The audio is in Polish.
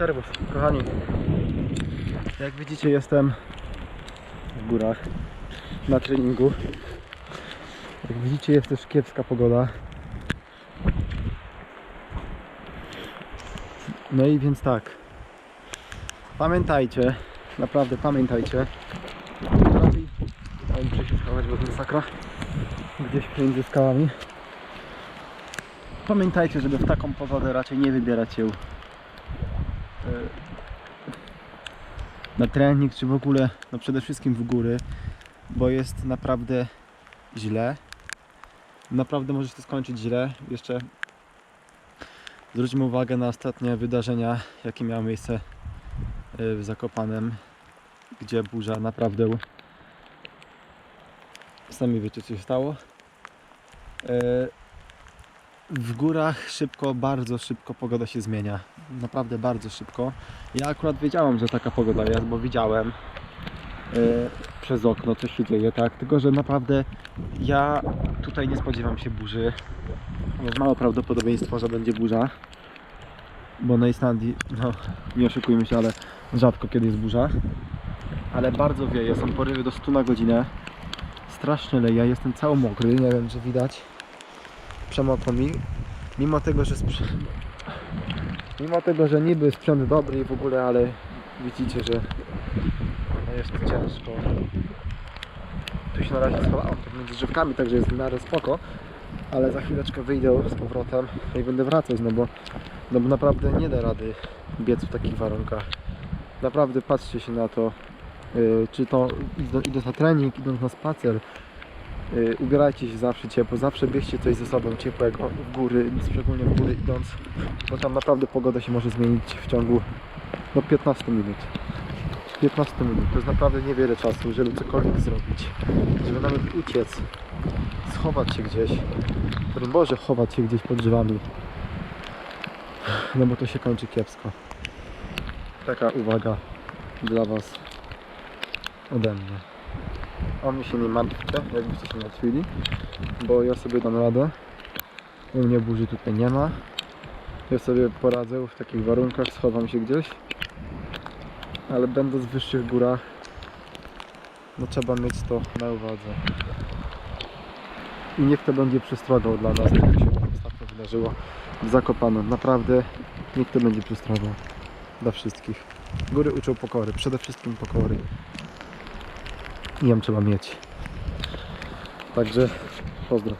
Serwus, kochani. Jak widzicie jestem w górach na treningu. Jak widzicie jest też kiepska pogoda. No i więc tak. Pamiętajcie, naprawdę pamiętajcie. O, muszę się schować, bo to masakra. Gdzieś między skałami. Pamiętajcie, żeby w taką pogodę raczej nie wybierać się na trening, czy w ogóle, no przede wszystkim w góry, bo jest naprawdę źle. Naprawdę może się to skończyć źle. Jeszcze zwróćmy uwagę na ostatnie wydarzenia, jakie miały miejsce e, w Zakopanem, gdzie burza naprawdę sami wiecie co się stało. W górach szybko, bardzo szybko pogoda się zmienia. Naprawdę bardzo szybko. Ja akurat wiedziałem, że taka pogoda jest, bo widziałem e, przez okno co się dzieje, tak? Tylko, że naprawdę ja tutaj nie spodziewam się burzy. Jest mało prawdopodobieństwo, że będzie burza. Bo na Islandii, no nie oszukujmy się, ale rzadko kiedy jest burza. Ale bardzo wieje, są porywy do 100 na godzinę. Strasznie leje, jestem cały mokry, nie wiem czy widać. Przemokło mi. Mimo tego, że sprz... Mimo tego, że niby sprzęt dobry i w ogóle, ale widzicie, że jest ciężko. Tu się na razie schowałem między drzewkami, także jest w miarę spoko. Ale za chwileczkę wyjdę z powrotem i będę wracać, no bo, no bo naprawdę nie da rady biec w takich warunkach. Naprawdę patrzcie się na to, yy, czy to idąc, na trening, idąc na spacer, ubierajcie się zawsze ciepło, zawsze bierzcie coś ze sobą ciepłego w góry, szczególnie w góry idąc, bo tam naprawdę pogoda się może zmienić w ciągu no, 15 minut. 15 minut. To jest naprawdę niewiele czasu, żeby cokolwiek zrobić. Żeby nawet uciec, schować się gdzieś. Broń Boże, chować się gdzieś pod drzewami. No bo to się kończy kiepsko. Taka uwaga dla Was ode mnie. O mnie się nie martwcie, jakbyście się martwili, bo ja sobie dam radę. U mnie burzy tutaj nie ma. Ja sobie poradzę w takich warunkach, schowam się gdzieś ale będąc w wyższych górach, no trzeba mieć to na uwadze. I niech to będzie przestrogą dla nas, tak jak się ostatnio wydarzyło w Zakopanem. Naprawdę niech to będzie przestrogą dla wszystkich. Góry uczą pokory, przede wszystkim pokory. I ją trzeba mieć. Także pozdro.